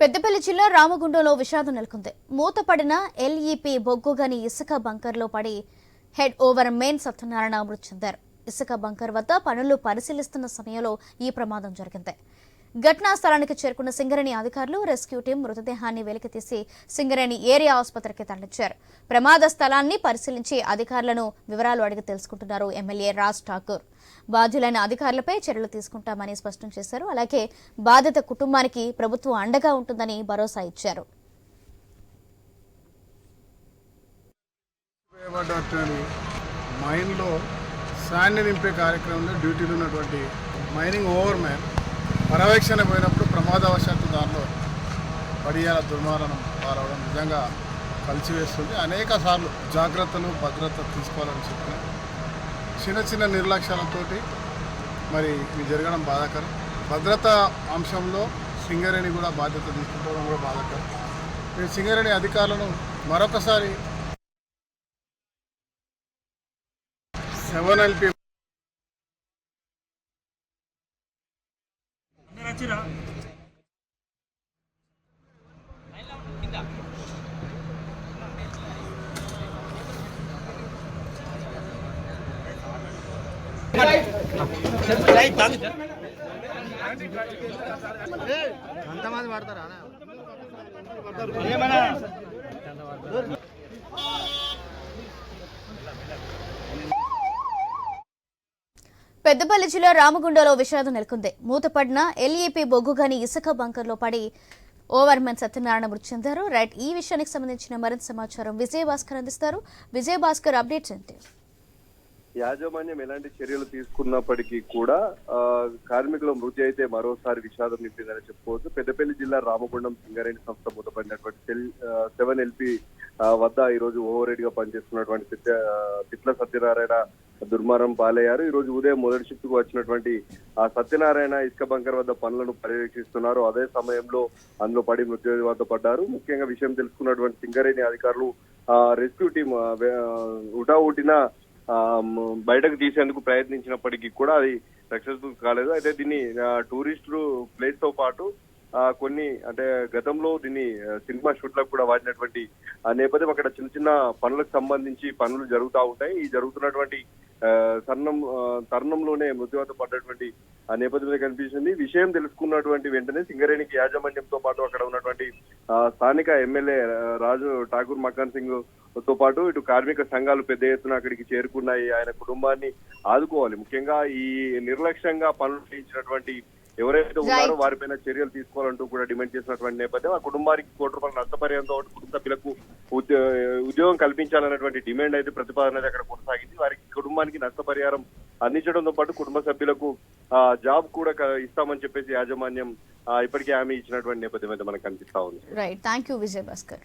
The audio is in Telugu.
పెద్దపల్లి జిల్లా రామగుండంలో విషాదం నెలకొంది. మూతపడిన ఎల్ఈపి బొగ్గుగని ఇసుక బంకర్లో పడి హెడ్ ఓవర్ మెయిన్ సత్యనారాయణ మృతి చెందారు. ఇసుక బంకర్ వద్ద పనులు పరిశీలిస్తున్న సమయంలో ఈ ప్రమాదం జరిగింది. ఘటనా స్థలానికి చేరుకున్న సింగరేణి అధికారులు రెస్క్యూ టీం మృతదేహాన్ని వెలికితీసి సింగరేణి ఏరియా ఆసుపత్రికి తరలించారు. ప్రమాద స్థలాన్ని పరిశీలించి అధికారులను వివరాలు అడిగి తెలుసుకుంటున్నారు ఎమ్మెల్యే రాజ్ ఠాకూర్. బాధ్యులైన అధికారులపై చర్యలు తీసుకుంటామని స్పష్టం చేశారు. అలాగే బాధిత కుటుంబానికి ప్రభుత్వం అండగా ఉంటుందని భరోసా ఇచ్చారు. మైన్లో శాండ్ నింపే కార్యక్రమంలో డ్యూటీలో ఉన్నటువంటి మైనింగ్ ఓవర్ మ్యాన్ పర్యవేక్షణ పోయినప్పుడు ప్రమాదవశాత్తు దానిలో పడియాల దుర్మరణం పారవడం నిజంగా కలిసివేస్తుంది. అనేక సార్లు జాగ్రత్తలు భద్రత తీసుకోవాలని చెప్పిన చిన్న చిన్న నిర్లక్ష్యాలతోటి మరి ఇవి జరగడం బాధాకరం. భద్రతా అంశంలో సింగరేణి కూడా బాధ్యత తీసుకుంటాం కూడా బాధాకరం. నేను సింగరేణి అధికారులను మరొకసారి సెవెన్ ఎల్పి పెద్దపల్లి జిల్లా రామగుండలో విషాదం నెలకొంది. మూతపడిన ఎల్ఈపి బొగ్గుగని ఇసుక బంకర్లో పడి ఓవర్మెన్ సత్యనారాయణ మృతి చెందారు. రైట్ ఈ విషయానికి సంబంధించిన మరింత సమాచారం విజయ్ భాస్కర్ అందిస్తారు. విజయ్ భాస్కర్ అప్డేట్స్ ఏంటి? యాజమాన్యం ఎలాంటి చర్యలు తీసుకున్నప్పటికీ కూడా ఆ, కార్మికుల మృతి అయితే మరోసారి విషాదం నింపిందని చెప్పుకోవచ్చు. పెద్దపల్లి జిల్లా రామగుండం సింగరేణి సంస్థ మూతపడినటువంటి సెల్ సెవెన్ ఎల్పి వద్ద ఈ రోజు ఓవర్గా పనిచేస్తున్నటువంటి తిట్ల సత్యనారాయణ దుర్మారం పాలయ్యారు. ఈ రోజు ఉదయం మొదటి షిఫ్ట్కు వచ్చినటువంటి ఆ సత్యనారాయణ ఇసుక బంకర్ వద్ద పనులను పర్యవేక్షిస్తున్నారు. అదే సమయంలో అందులో పడి వద్ద పడ్డారు. ముఖ్యంగా విషయం తెలుసుకున్నటువంటి సింగరేణి అధికారులు ఆ రెస్క్యూ టీం ఉటా ఊటిన బయటకు తీసేందుకు ప్రయత్నించినప్పటికీ కూడా అది సక్సెస్ఫుల్ కాలేదు. అయితే దీన్ని టూరిస్టులు ప్లేస్తో పాటు కొన్ని అంటే గతంలో దీన్ని సినిమా షూట్లకు కూడా వాడినటువంటి ఆ నేపథ్యం అక్కడ చిన్న చిన్న పనులకు సంబంధించి పనులు జరుగుతూ ఉంటాయి. ఈ జరుగుతున్నటువంటి తరుణం తరుణంలోనే మృత్యువాత పడ్డటువంటి ఆ నేపథ్యంలో కనిపిస్తుంది. విషయం తెలుసుకున్నటువంటి వెంటనే సింగరేణికి యాజమాన్యంతో పాటు అక్కడ ఉన్నటువంటి స్థానిక ఎమ్మెల్యే రాజు ఠాకూర్ మక్కన్ సింగ్తో పాటు ఇటు కార్మిక సంఘాలు పెద్ద ఎత్తున అక్కడికి చేరుకున్నాయి. ఆయన కుటుంబాన్ని ఆదుకోవాలి. ముఖ్యంగా ఈ నిర్లక్ష్యంగా పనులు చేయించినటువంటి ఎవరైతే ఉన్నారో వారిపైన చర్యలు తీసుకోవాలంటూ కూడా డిమాండ్ చేసినటువంటి నేపథ్యం ఆ కుటుంబానికి కోటి రూపాయల నష్టపరిహారంతో కుటుంబ సభ్యులకు ఉద్యో- ఉద్యోగం కల్పించాలన్నటువంటి డిమాండ్ అయితే ప్రతిపాదన అయితే అక్కడ కొనసాగింది. వారికి కుటుంబానికి నష్టపరిహారం అందించడంతో పాటు కుటుంబ సభ్యులకు ఆ, జాబ్ కూడా ఇస్తామని చెప్పేసి యాజమాన్యం ఇప్పటికే హామీ ఇచ్చినటువంటి నేపథ్యం అయితే మనకు కనిపిస్తా ఉంది. Right thank you Vijay Bhaskar